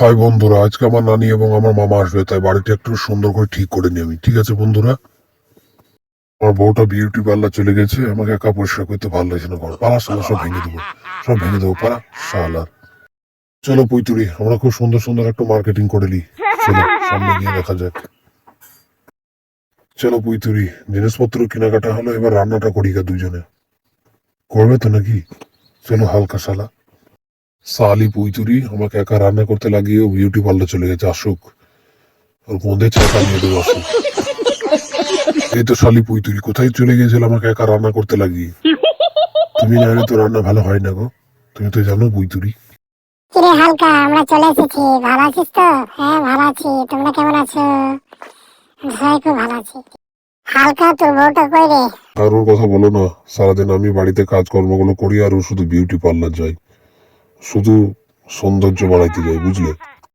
High বন্ধুরা, আজকে আমার নানি এবং আমার মামা আসবে, তাই বাড়িটা একটু সুন্দর করে ঠিক করে নিই আমি, ঠিক আছে বন্ধুরা? আমার বউটা বিউটি পার্লার চলে গেছে, আমাকে একা পরিষ্কার করতে ভালো লাগছে না, ঘর পালা সালা সব ভেঙে দেবো, সব ভেঙে দেবো, পালা শালার চলো পুইতুরি আমরা খুব সুন্দর সুন্দর একটা মার্কেটিং করে নিই। চলো, সামনে গিয়ে দেখা যাক। চলো পুইতুরি জিনিসপত্র কেনাকাটা হলো, এবার রান্নাটা করি গা দুজনে। করবে তো নাকি? চলো হালকা শালা। সালি পুইতুরি আমাকে একা রান্না করতে লাগিয়ে বিউটি পার্লার চলে গেছে আসুক। ওর বোঁদে চাকা নিয়ে দেবো আসুক। এই তো শালি পুইতুরি কোথায় চলে গিয়েছিল আমাকে একা রান্না করতে লাগিয়ে? তুমি না এলে তো রান্না ভালো হয় না গো। তুমি তো জানো পুইতুরি কিরে হালকা আমরা চলে এসেছি। ভালো আছিস তো? হ্যাঁ ভালো আছি। তোমরা কেমন আছো? সবাই খুব ভালো আছি। হালকা তোর বউটা কই রে? আর ওর কথা বলো না। সারাদিন আমি বাড়িতে কাজকর্মগুলো করি আর ও শুধু বিউটি পার্লার যাই শুধু সৌন্দর্য বাড়াইতে যায় বুঝলে?